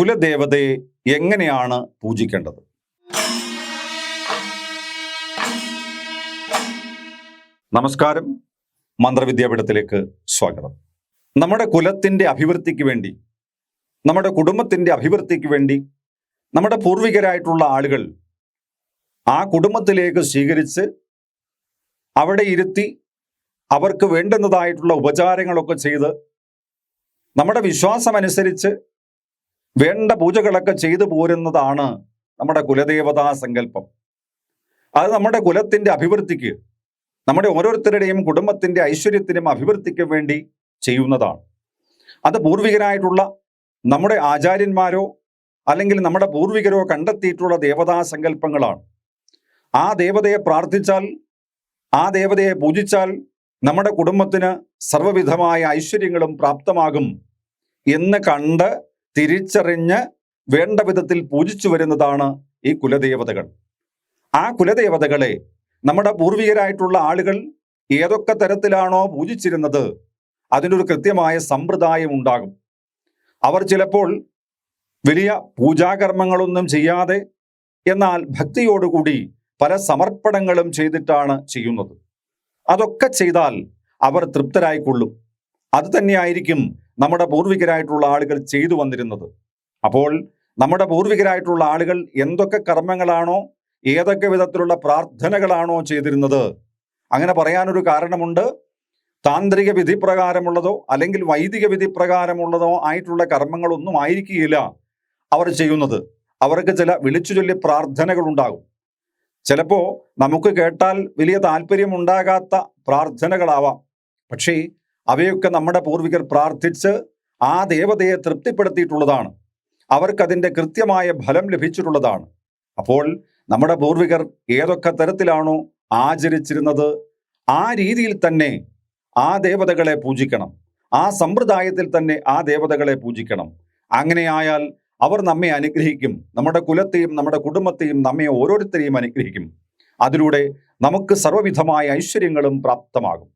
കുലദേവതയെ എങ്ങനെയാണ് പൂജിക്കേണ്ടത്? നമസ്കാരം. മന്ത്രവിദ്യാപീഠത്തിലേക്ക് സ്വാഗതം. നമ്മുടെ കുലത്തിന്റെ അഭിവൃദ്ധിക്ക് വേണ്ടി നമ്മുടെ കുടുംബത്തിന്റെ അഭിവൃദ്ധിക്ക് വേണ്ടി നമ്മുടെ പൂർവികരായിട്ടുള്ള ആളുകൾ ആ കുടുംബത്തിലേക്ക് സ്വീകരിച്ച് അവിടെ ഇരുത്തി അവർക്ക് വേണ്ടുന്നതായിട്ടുള്ള ഉപചാരങ്ങളൊക്കെ ചെയ്ത് നമ്മുടെ വിശ്വാസമനുസരിച്ച് വേണ്ട പൂജകളൊക്കെ ചെയ്തു പോരുന്നതാണ് നമ്മുടെ കുലദേവതാ സങ്കല്പം. അത് നമ്മുടെ കുലത്തിന്റെ അഭിവൃദ്ധിക്ക് നമ്മുടെ ഓരോരുത്തരുടെയും കുടുംബത്തിന്റെ ഐശ്വര്യത്തിനും അഭിവൃദ്ധിക്കും വേണ്ടി ചെയ്യുന്നതാണ്. അത് പൂർവികരായിട്ടുള്ള നമ്മുടെ ആചാര്യന്മാരോ അല്ലെങ്കിൽ നമ്മുടെ പൂർവികരോ കണ്ടെത്തിയിട്ടുള്ള ദേവതാ സങ്കല്പങ്ങളാണ്. ആ ദേവതയെ പ്രാർത്ഥിച്ചാൽ ആ ദേവതയെ പൂജിച്ചാൽ നമ്മുടെ കുടുംബത്തിന് സർവവിധമായ ഐശ്വര്യങ്ങളും പ്രാപ്തമാകും എന്ന് കണ്ട് തിരിച്ചറിഞ്ഞ് വേണ്ട വിധത്തിൽ പൂജിച്ചു വരുന്നതാണ് ഈ കുലദേവതകൾ. ആ കുലദേവതകളെ നമ്മുടെ പൂർവികരായിട്ടുള്ള ആളുകൾ ഏതൊക്കെ തരത്തിലാണോ പൂജിച്ചിരുന്നത് അതിനൊരു കൃത്യമായ സമ്പ്രദായം ഉണ്ടാകും. അവർ ചിലപ്പോൾ വലിയ പൂജാകർമ്മങ്ങളൊന്നും ചെയ്യാതെ എന്നാൽ ഭക്തിയോടുകൂടി പല സമർപ്പണങ്ങളും ചെയ്തിട്ടാണ് ചെയ്യുന്നത്. അതൊക്കെ ചെയ്താൽ അവർ തൃപ്തരായിക്കൊള്ളും. അത് തന്നെയായിരിക്കും നമ്മുടെ പൂർവികരായിട്ടുള്ള ആളുകൾ ചെയ്തു വന്നിരുന്നത്. അപ്പോൾ നമ്മുടെ പൂർവികരായിട്ടുള്ള ആളുകൾ എന്തൊക്കെ കർമ്മങ്ങളാണോ ഏതൊക്കെ വിധത്തിലുള്ള പ്രാർത്ഥനകളാണോ ചെയ്തിരുന്നത്? അങ്ങനെ പറയാനൊരു കാരണമുണ്ട്. താന്ത്രിക വിധി പ്രകാരമുള്ളതോ അല്ലെങ്കിൽ വൈദിക വിധി പ്രകാരമുള്ളതോ ആയിട്ടുള്ള കർമ്മങ്ങളൊന്നും ആയിരിക്കില്ല അവർ ചെയ്യുന്നത്. അവർക്ക് ചില വിളിച്ചു ചൊല്ലി പ്രാർത്ഥനകൾ ഉണ്ടാകും ചിലപ്പോ നമുക്ക് കേട്ടാൽ വലിയ താല്പര്യം ഉണ്ടാകാത്ത പ്രാർത്ഥനകളാവാം. പക്ഷേ അവയൊക്കെ നമ്മുടെ പൂർവികർ പ്രാർത്ഥിച്ച് ആ ദേവതയെ തൃപ്തിപ്പെടുത്തിയിട്ടുള്ളതാണ്. അവർക്കതിന്റെ കൃത്യമായ ഫലം ലഭിച്ചിട്ടുള്ളതാണ്. അപ്പോൾ നമ്മുടെ പൂർവികർ ഏതൊക്കെ തരത്തിലാണോ ആചരിച്ചിരുന്നത് ആ രീതിയിൽ തന്നെ ആ ദേവതകളെ പൂജിക്കണം. ആ സമ്പ്രദായത്തിൽ തന്നെ ആ ദേവതകളെ പൂജിക്കണം. അങ്ങനെയായാൽ അവർ നമ്മെ അനുഗ്രഹിക്കും. നമ്മുടെ കുലത്തെയും നമ്മുടെ കുടുംബത്തെയും നമ്മെ ഓരോരുത്തരെയും അനുഗ്രഹിക്കും. അതിലൂടെ നമുക്ക് സർവവിധമായ ഐശ്വര്യങ്ങളും പ്രാപ്തമാകും.